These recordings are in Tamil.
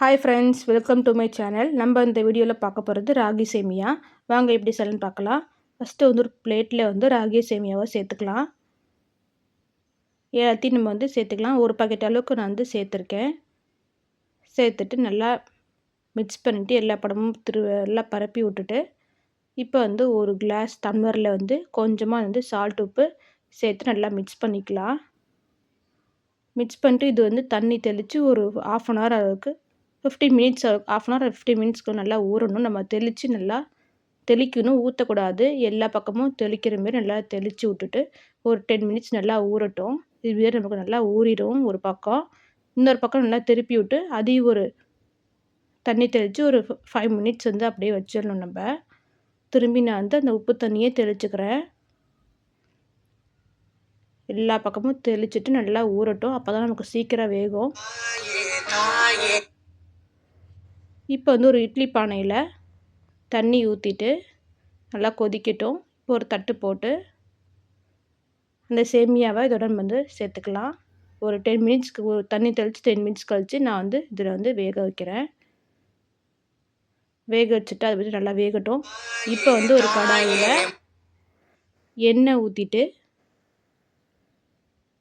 Hi friends welcome to my channel நம்ம இந்த வீடியோவில் பார்க்க போகிறது ராகி சேமியா. வாங்க எப்படி செய்யலன்னு பார்க்கலாம். ஃபஸ்ட்டு வந்து ஒரு பிளேட்டில் வந்து ராகி சேமியாவை சேர்த்துக்கலாம். எல்லாத்தையும் நம்ம வந்து சேர்த்துக்கலாம். ஒரு பாக்கெட் அளவுக்கு நான் வந்து சேர்த்துருக்கேன். சேர்த்துட்டு நல்லா மிக்ஸ் பண்ணிவிட்டு எல்லா படமும் திரு எல்லாம் பரப்பி விட்டுட்டு இப்போ வந்து ஒரு கிளாஸ் டம்ளரில் வந்து கொஞ்சமாக வந்து சால்ட் உப்பு சேர்த்து நல்லா மிக்ஸ் பண்ணிக்கலாம். மிக்ஸ் பண்ணிட்டு இது வந்து தண்ணி தெளித்து ஒரு ஆஃப் அன் ஹவர் அளவுக்கு fifty minutes half an hour fifty மினிட்ஸ்க்கு நல்லா ஊறணும். நம்ம தெளித்து நல்லா தெளிக்கணும். ஊற்றக்கூடாது எல்லா பக்கமும் தெளிக்கிற மாரி நல்லா தெளித்து விட்டுட்டு ஒரு டென் மினிட்ஸ் நல்லா ஊறட்டும். இதுவே நமக்கு நல்லா ஊறிடும் ஒரு பக்கம். இன்னொரு பக்கம் நல்லா திருப்பி விட்டு அதையும் ஒரு தண்ணி தெளித்து ஒரு ஃபைவ் மினிட்ஸ் வந்து அப்படியே வச்சிடணும் நம்ம. திரும்பி நான் வந்து அந்த உப்பு தண்ணியே தெளிச்சுக்கிறேன். எல்லா பக்கமும் தெளிச்சுட்டு நல்லா ஊறட்டும். அப்போ தான் நமக்கு சீக்கிரம் வேகும். இப்போ வந்து ஒரு இட்லி பானையில் தண்ணி ஊற்றிட்டு நல்லா கொதிக்கட்டும். இப்போ ஒரு தட்டு போட்டு அந்த சேமியாவை இதோட வந்து சேர்த்துக்கலாம். ஒரு டென் மினிட்ஸ்க்கு ஒரு தண்ணி தெளித்து டென் மினிட்ஸ் கழித்து நான் வந்து இதில் வந்து வேக வைக்கிறேன். வேக வச்சுட்டு அதை பற்றி நல்லா வேகட்டும். இப்போ வந்து ஒரு கடாயில் எண்ணெய் ஊற்றிட்டு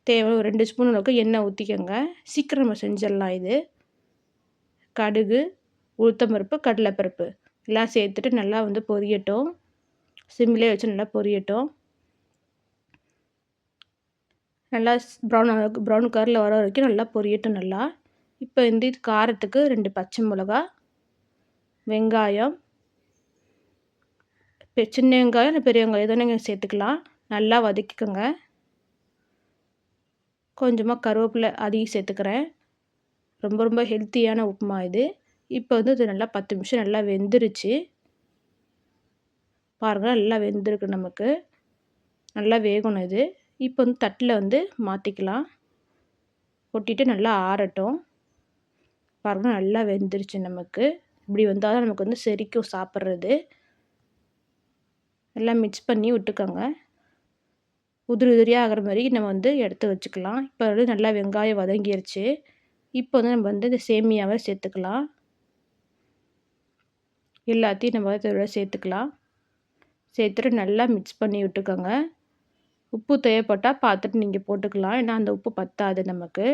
தேவை ஒரு ரெண்டு ஸ்பூன் அளவுக்கு எண்ணெய் ஊற்றிக்கோங்க சீக்கிரம் நம்ம செஞ்சிடலாம் இது. கடுகு உளுத்தம்பருப்பு கடலைப்பருப்பு எல்லாம் சேர்த்துட்டு நல்லா வந்து பொரியட்டும். சிம்மிலே வச்சு நல்லா பொரியட்டும். நல்லா ப்ரௌன் ப்ரௌன் கலரில் வர வரைக்கும் நல்லா பொரியட்டும் நல்லா. இப்போ இந்த காரத்துக்கு ரெண்டு பச்சை மிளகா வெங்காயம் சின்ன வெங்காயம் இல்லை பெரிய வெங்காயம் எதோ நீங்கள் சேர்த்துக்கலாம். நல்லா வதக்கிக்கோங்க. கொஞ்சமாக கருவேப்பிலை அதிகம் சேர்த்துக்கிறேன். ரொம்ப ரொம்ப ஹெல்த்தியான உப்புமா இது. இப்போ வந்து இது நல்லா பத்து நிமிஷம் நல்லா வெந்துருச்சு. பாருங்கள் நல்லா வெந்திருக்கு நமக்கு. நல்லா வேகணும் இது. இப்போ வந்து தட்டில் வந்து மாற்றிக்கலாம் கொட்டிட்டு நல்லா ஆறட்டும். பாருங்கள் நல்லா வெந்துருச்சு நமக்கு. இப்படி வந்தால் தான் நமக்கு வந்து செரிக்கும் சாப்பிட்றது. எல்லாம் மிக்ஸ் பண்ணி விட்டுக்கோங்க. உதிரி உதிரியாக ஆகிற மாதிரி நம்ம வந்து எடுத்து வச்சுக்கலாம். இப்போ வந்து நல்லா வெங்காயம் வதங்கிருச்சு. இப்போ வந்து நம்ம வந்து இந்த சேமியாவை சேர்த்துக்கலாம். எல்லாத்தையும் நம்ம இதோட சேர்த்துக்கலாம். சேர்த்துட்டு நல்லா மிக்ஸ் பண்ணி விட்டுக்கோங்க. உப்பு தேவைப்பட்டால் பார்த்துட்டு நீங்கள் போட்டுக்கலாம். ஏன்னா அந்த உப்பு பத்தாது நமக்கு.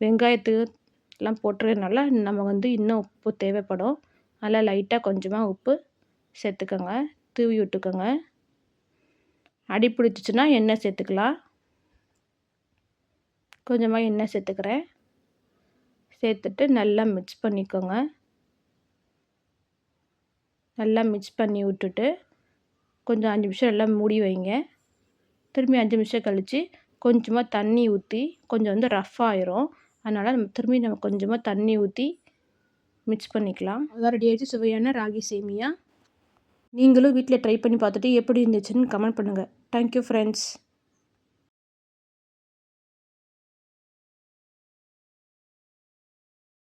வெங்காயத்துலாம் போட்டுறதுனால நம்ம வந்து இன்னும் உப்பு தேவைப்படும். அதில் லைட்டாக கொஞ்சமாக உப்பு சேர்த்துக்கோங்க. தூவி விட்டுக்கோங்க. அடி பிடிச்சிச்சின்னா எண்ணெய் சேர்த்துக்கலாம். கொஞ்சமாக எண்ணெய் சேர்த்துக்கிறேன். சேர்த்துட்டு நல்லா மிக்ஸ் பண்ணிக்கோங்க. நல்லா மிக்ஸ் பண்ணி விட்டுட்டு கொஞ்சம் அஞ்சு நிமிஷம் எல்லாம் மூடி வைங்க. திரும்பி அஞ்சு நிமிஷம் கழித்து கொஞ்சமாக தண்ணி ஊற்றி கொஞ்சம் வந்து ரஃப் ஆயிரும். அதனால் நம்ம திரும்பி நம்ம கொஞ்சமாக தண்ணி ஊற்றி மிக்ஸ் பண்ணிக்கலாம். அதான் ரெடி ஆகிடுச்சு சுவையான ராகி சேமியா. நீங்களும் வீட்டில் ட்ரை பண்ணி பார்த்துட்டு எப்படி இருந்துச்சுன்னு கமெண்ட் பண்ணுங்கள் தேங்க்யூ ஃப்ரெண்ட்ஸ்